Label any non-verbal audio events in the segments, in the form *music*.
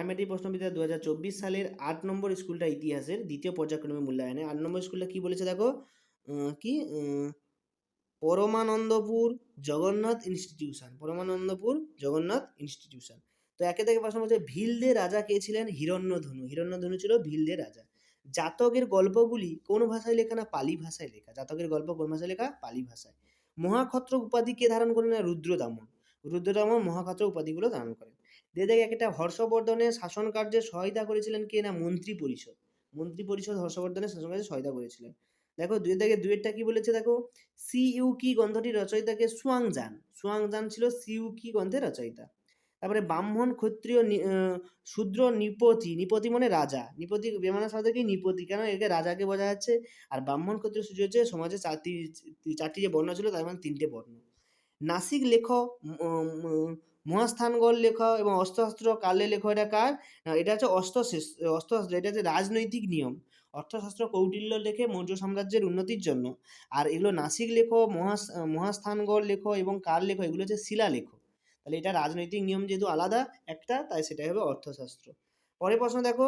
রায়মাটি প্রশ্নবিদ্যা দু হাজার চব্বিশ সালের আট নম্বর স্কুলটা ইতিহাসের দ্বিতীয় পর্যায়ক্রমে মূল্যায়নে। আট নম্বর স্কুলটা কি বলেছে দেখো? কি? পরমানন্দপুর জগন্নাথ ইনস্টিটিউশন। পরমানন্দপুর জগন্নাথ ইনস্টিটিউশন। তো একে থেকে প্রশ্ন বলছে, ভিলদে রাজা কে ছিলেন? হিরণ্যধনু। হিরণ্যধনু ছিল ভিলদে রাজা। জাতকের গল্পগুলি কোন ভাষায় লেখা না পালি ভাষায় লেখা? জাতকের গল্প কোন ভাষায় লেখা? পালি ভাষায়। মহাক্ষত্র উপাধি কে ধারণ করেন না? রুদ্রদামন। রুদ্রদামন মহাক্ষত্র উপাধিগুলো দান করেন। দিয়ে দেখে একটা হর্ষবর্ধনের শাসন কার্যে সহায়তা করেছিলেন কে না মন্ত্রী পরিষদ মন্ত্রী পরিষদ হর্ষবর্ধনের শাসন কার্যে সহায়তা করেছিলেন। দেখো দুই থেকে দুয়েরটা কি বলেছে দেখো? সি ইউ কি গ্রন্থটির রচয়িতাকে সুয়াংজান। সুয়াংজান ছিল সি ইউ কি গ্রন্থের রচয়িতা। তারপরে ব্রাহ্মণ, ক্ষত্রিয় শূদ্র, নিপতি। নিপতি মানে রাজা। নিপতি বেমানার সাথে কি নিপতি? কেন একে রাজাকে বোঝা যাচ্ছে? আর ব্রাহ্মণ, ক্ষত্রিয় সূর্য হচ্ছে সমাজে চারটি চারটি যে বর্ণ ছিল তার মানে তিনটে বর্ণ। নাসিক লেখ মহাস্থানগড় লেখ এবং অস্ত্রশস্ত্র কালে লেখ, এটা কার? এটা হচ্ছে অস্ত্র অস্ত্রশস্ত্র, এটা হচ্ছে রাজনৈতিক নিয়ম। অর্থশাস্ত্র কৌটিল্য লেখে মৌর্য সাম্রাজ্যের উন্নতির জন্য। আর এগুলো নাসিক লেখ, মহাস, মহাস্থানগড় লেখ এবং কার লেখ, এগুলো হচ্ছে শিলা লেখ। তাহলে এটা রাজনৈতিক নিয়ম যেহেতু আলাদা একটা, তাই সেটাই হবে অর্থশাস্ত্র। পরের প্রশ্ন দেখো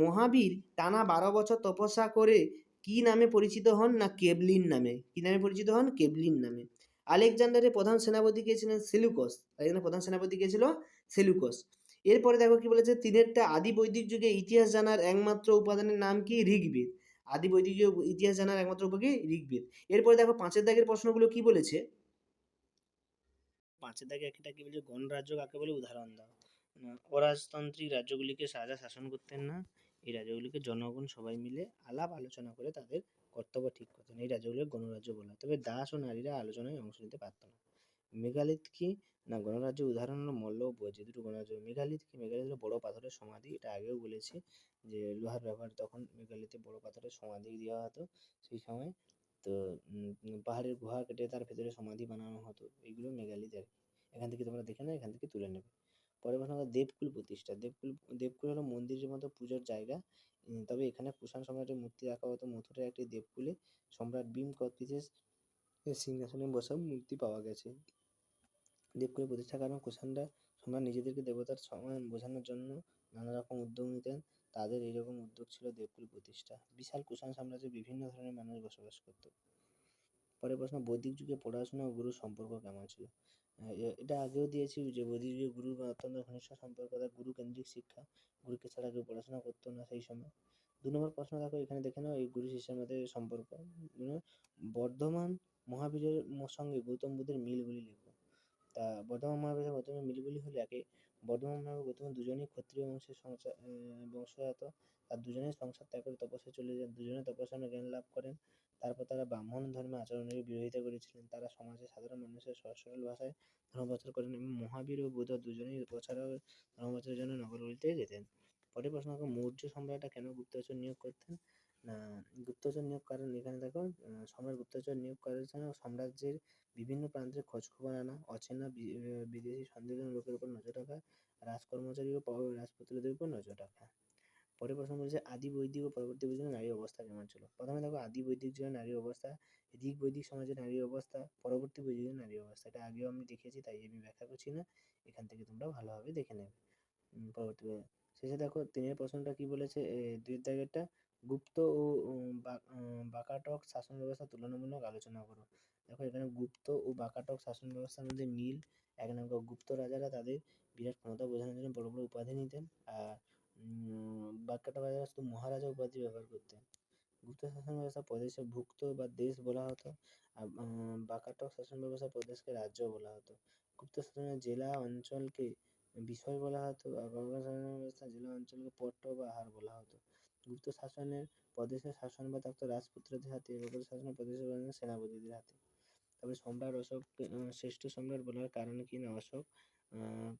মহাবীর টানা বারো বছর তপস্যা করে কি নামে পরিচিত হন, না কেবলিন নামে? কি নামে পরিচিত হন? কেবলিন নামে। আলেকজান্ডারের প্রধান সেনাপতি কে ছিলেন সেলুকস। জন্য প্রধান সেনাপতি কে ছিল সেলুকস। এরপরে দেখো কি বলেছে, তিনেরটা আদি বৈদিক যুগে ইতিহাস জানার একমাত্র উপাদানের নাম কি? ঋগ্বেদ। আদি বৈদিক যুগে ইতিহাস জানার একমাত্র উপায় কি? ঋগ্বেদ। এরপরে দেখো পাঁচের দাগের প্রশ্নগুলো কি বলেছে? পাঁচের দাগে একটা কি বলছে? গণরাজ্য কাকে বলে? উদাহরণ দাও। অরাজতান্ত্রিক রাজ্যগুলিকে রাজা শাসন করতেন না। এই রাজ্যগুলিকে জনগণ সবাই মিলে আলাপ আলোচনা করে তাদের কর্তব্য ঠিক করতেন এই রাজ্যগুলোকে গণরাজ্য বলা। তবে দাস ও নারীরা আলোচনায় অংশ নিতে পারত না। মেগালিথ কি? না গণরাজ্য উদাহরণ হলো মল্ল বৈজ দুটো গণরাজ্য। মেগালিথ কি? মেগালিথ হলো বড় পাথরের সমাধি। এটা আগেও বলেছি যে লোহার ব্যবহার তখন মেগালিথে বড় পাথরের সমাধি দেওয়া হতো সেই সময়। তো পাহাড়ের গুহা কেটে তার ভেতরে সমাধি বানানো হতো। এইগুলো মেগালিথ আর কি। এখান থেকে তোমরা দেখে নাও, এখান থেকে তুলে নেবে। পরের প্রশ্ন হলো দেবকুল প্রতিষ্ঠা। দেবকুল দেবকুল হলো মন্দিরের মতো পুজোর জায়গা। তবে এখানে কুষাণ সম্রাটের মূর্তি রাখা হতো মথুরার একটি দেবকুলে। সম্রাট ভীম কর্তৃকের সিংহাসনে বসা মূর্তি পাওয়া গেছে। দেবকুলের প্রতিষ্ঠার কারণ কুষাণরা সম্রাট নিজেদেরকে দেবতার সমান বোঝানোর জন্য নানা রকম উদ্যোগ নিতেন। তাদের এইরকম উদ্যোগ ছিল দেবকুল প্রতিষ্ঠা। বিশাল কুষাণ সাম্রাজ্যে বিভিন্ন ধরনের মানুষ বসবাস করত। পরের প্রশ্ন বৈদিক যুগে পড়াশোনা ও গুরুর সম্পর্ক কেমন ছিল? এটা আগেও দিয়েছি যে বৈদিক যুগে গুরু বা অত্যন্ত ঘনিষ্ঠ সম্পর্ক তার গুরু কেন্দ্রিক শিক্ষা গুরুকে ছাড়া কেউ পড়াশোনা করতো না সেই সময়। দু নম্বর প্রশ্ন দেখো এখানে দেখে নাও এই গুরু শিষ্যের মধ্যে সম্পর্ক। উম, বর্ধমান মহাবীরের সঙ্গে গৌতম বুদ্ধের মিলগুলি লেখো। তা বর্ধমান মহাবীরের গৌতমের মিলগুলি হলো একে বর্ধমান মহাবীর গৌতম দুজনেই ক্ষত্রিয় বংশের সংসার বংশজাত। আর দুজনেই সংসার ত্যাগ করে তপস্যায় চলে যান দুজনে তপস্যায় জ্ঞান লাভ করেন। তারপর তারা ব্রাহ্মণ ধর্মে আচরণের বিরোধিতা করেছিলেন। তারা সমাজে সাধারণ মানুষের সহজ সরল ভাষায় ধর্ম প্রচার করেন এবং মহাবীর ও বুধ দুজনেই প্রচার ও ধর্ম প্রচারের জন্য নগরগুলিতে যেতেন। পরের প্রশ্ন মৌর্য সম্রাটরা কেন গুপ্তচর নিয়োগ করতেন? না, গুপ্তচর নিয়োগ কারণ এখানে দেখো সম্রাট গুপ্তচর নিয়োগ করার জন্য সাম্রাজ্যের বিভিন্ন প্রান্তের খোঁজ খবর আনা, অচেনা বিদেশি সন্দেহজনক লোকের উপর নজর রাখা রাজকর্মচারী ও রাজপুত্রদের উপর নজর রাখা। পরের প্রশ্ন বলছে আদি বৈদিক ও পরবর্তী বৈদিক নারীর অবস্থা কেমন ছিল? প্রথমে দেখো আদি বৈদিক যুগে নারীর অবস্থা ঋগ বৈদিক সমাজে নারীর অবস্থা পরবর্তী বৈদিক নারীর অবস্থা। এটা আগেও আমি দেখেছি তাই আমি ব্যাখ্যা করছি না। এখান থেকে তোমরা ভালোভাবে দেখে নেবে। পরবর্তী শেষে দেখো তিনের প্রশ্নটা কি বলেছে? এ, দুই দাগেরটা গুপ্ত ও বাকাটক শাসন ব্যবস্থা তুলনামূলক আলোচনা করো। দেখো এখানে গুপ্ত ও বাকাটক শাসন ব্যবস্থার মধ্যে মিল এক নম্বর গুপ্ত রাজারা তাদের বিরাট ক্ষমতা বোঝানোর জন্য বড় বড় উপাধি নিতেন। আর বাকাটক রাজারা শুধু মহারাজা উপাধি ব্যবহার করতেন। গুপ্ত শাসন ব্যবস্থা প্রদেশে ভুক্ত বা দেশ বলা হতো। আর বাকাটক শাসন ব্যবস্থা প্রদেশকে রাজ্য বলা হতো। গুপ্ত শাসনের জেলা অঞ্চলকে বিষয় বলা হতো শাসন ব্যবস্থা জেলা অঞ্চলকে পট্ট বা আহার বলা হতো। গুপ্ত শাসনের প্রদেশের শাসন বা থাকতো রাজপুত্রদের হাতে এবং শাসনের প্রদেশের সেনাপতিদের হাতে। তবে সম্রাট অশোক শ্রেষ্ঠ সম্রাট বলার কারণ কি না অশোক?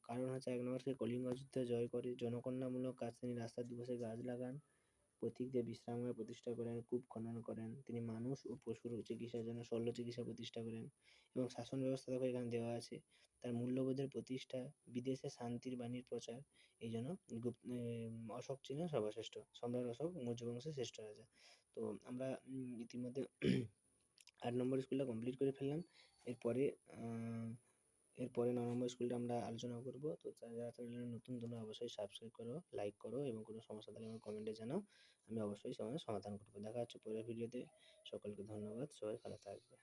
কারণ হচ্ছে এক নম্বর সে কলিঙ্গ যুদ্ধে জয় করে জনকন্যামূলক কাজ তিনি রাস্তার দুপাশে গাছ লাগান প্রতীক দিয়ে বিশ্রামাগার প্রতিষ্ঠা করেন কূপ খনন করেন। তিনি মানুষ ও পশুর চিকিৎসার জন্য শল্য চিকিৎসা প্রতিষ্ঠা করেন এবং শাসন ব্যবস্থা দেখো এখানে দেওয়া আছে। তার মূল্যবোধের প্রতিষ্ঠা বিদেশে শান্তির বাণীর প্রচার এই জন্য গুপ- এম, অশোক ছিলেন সর্বশ্রেষ্ঠ সম্রাট অশোক মৌর্য বংশের শ্রেষ্ঠ রাজা। তো আমরা ইতিমধ্যে *clears throat* আট নম্বর স্কুলটা কমপ্লিট করে ফেললাম। এরপরে এরপরে ন নম্বর স্কুলটা আমরা আলোচনা করব। তো যারা চ্যানেলে নতুন, তোমরা অবশ্যই সাবস্ক্রাইব করো লাইক করো এবং কোনো সমস্যা থাকলে আমার কমেন্টে জানাও। আমি অবশ্যই সমাধান করব। দেখা হচ্ছে পরের ভিডিওতে সকলকে ধন্যবাদ। সবাই ভালো থাকবে।